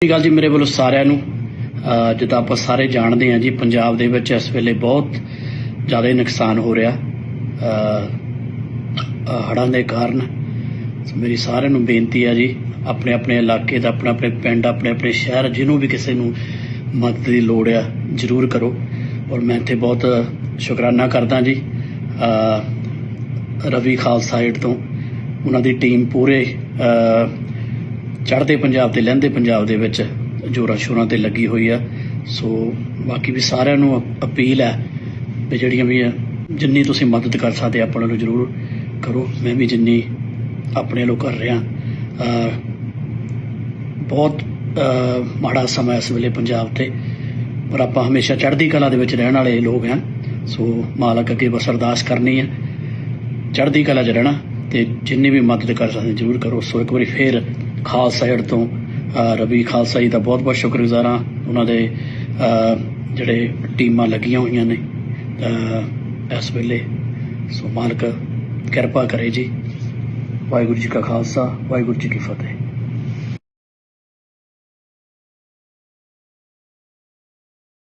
ਸਤਿ ਸ਼੍ਰੀ ਅਕਾਲ ਜੀ ਮੇਰੇ ਵੱਲੋਂ ਸਾਰਿਆਂ ਨੂੰ। ਜਿੱਦਾਂ ਆਪਾਂ ਸਾਰੇ ਜਾਣਦੇ ਹਾਂ ਜੀ, ਪੰਜਾਬ ਦੇ ਵਿੱਚ ਇਸ ਵੇਲੇ ਬਹੁਤ ਜ਼ਿਆਦਾ ਨੁਕਸਾਨ ਹੋ ਰਿਹਾ। ਹੜ੍ਹਾਂ ਦੇ ਕਾਰਨ। ਮੇਰੀ ਸਾਰਿਆਂ ਨੂੰ ਬੇਨਤੀ ਆ ਜੀ, ਆਪਣੇ ਆਪਣੇ ਇਲਾਕੇ ਦਾ, ਆਪਣੇ ਆਪਣੇ ਪਿੰਡ, ਆਪਣੇ ਆਪਣੇ ਸ਼ਹਿਰ, ਜਿਹਨੂੰ ਵੀ ਕਿਸੇ ਨੂੰ ਮਦਦ ਦੀ ਲੋੜ ਆ, ਜ਼ਰੂਰ ਕਰੋ। ਔਰ ਮੈਂ ਇੱਥੇ ਬਹੁਤ ਸ਼ੁਕਰਾਨਾ ਕਰਦਾ ਜੀ ਰਵੀ ਖਾਲਸਾ ਏਡ ਤੋਂ। ਉਹਨਾਂ ਦੀ ਟੀਮ ਪੂਰੇ ਚੜ੍ਹਦੇ ਪੰਜਾਬ ਤੇ ਲਹਿੰਦੇ ਪੰਜਾਬ ਦੇ ਵਿੱਚ ਜੋਰਾਂ ਸ਼ੋਰਾਂ ਤੇ ਲੱਗੀ ਹੋਈ ਆ। ਸੋ ਬਾਕੀ ਵੀ ਸਾਰਿਆਂ ਨੂੰ ਅਪੀਲ ਹੈ ਵੀ ਜਿਹੜੀਆਂ ਵੀ ਆ, ਜਿੰਨੀ ਤੁਸੀਂ ਮਦਦ ਕਰ ਸਕਦੇ ਆਪਾਂ ਨੂੰ ਜ਼ਰੂਰ ਕਰੋ। ਮੈਂ ਵੀ ਜਿੰਨੀ ਆਪਣੇ ਲੋ ਕਰ ਰਿਹਾ। ਬਹੁਤ ਮਾੜਾ ਸਮਾਂ ਇਸ ਵੇਲੇ ਪੰਜਾਬ ਤੇ ਪਰ ਆਪਾਂ ਹਮੇਸ਼ਾ ਚੜ੍ਹਦੀ ਕਲਾ ਦੇ ਵਿੱਚ ਰਹਿਣ ਵਾਲੇ ਲੋਕ ਹਾਂ ਸੋ ਮਾਲਕ ਅੱਗੇ ਬਸ ਅਰਦਾਸ ਕਰਨੀ ਹੈ ਚੜ੍ਹਦੀ ਕਲਾ 'ਚ ਰਹਿਣਾ। ਤੇ ਜਿੰਨੀ ਵੀ ਮਦਦ ਕਰ ਸਕਦੇ ਜ਼ਰੂਰ ਕਰੋ। ਸੋ ਇੱਕ ਵਾਰੀ ਫੇਰ ਖਾਲਸਾ ਏਡ ਤੋਂ ਰਵੀ ਖਾਲਸਾ ਜੀ ਦਾ ਬਹੁਤ ਬਹੁਤ ਸ਼ੁਕਰਗੁਜ਼ਾਰ ਹਾਂ। ਉਹਨਾਂ ਦੇ ਜਿਹੜੇ ਟੀਮਾਂ ਲੱਗੀਆਂ ਹੋਈਆਂ ਨੇ ਇਸ ਵੇਲੇ। ਸੋ ਮਾਲਕ ਕਿਰਪਾ ਕਰੇ ਜੀ। ਵਾਹਿਗੁਰੂ ਜੀ ਕਾ ਖਾਲਸਾ, ਵਾਹਿਗੁਰੂ ਜੀ ਕੀ ਫਤਿਹ।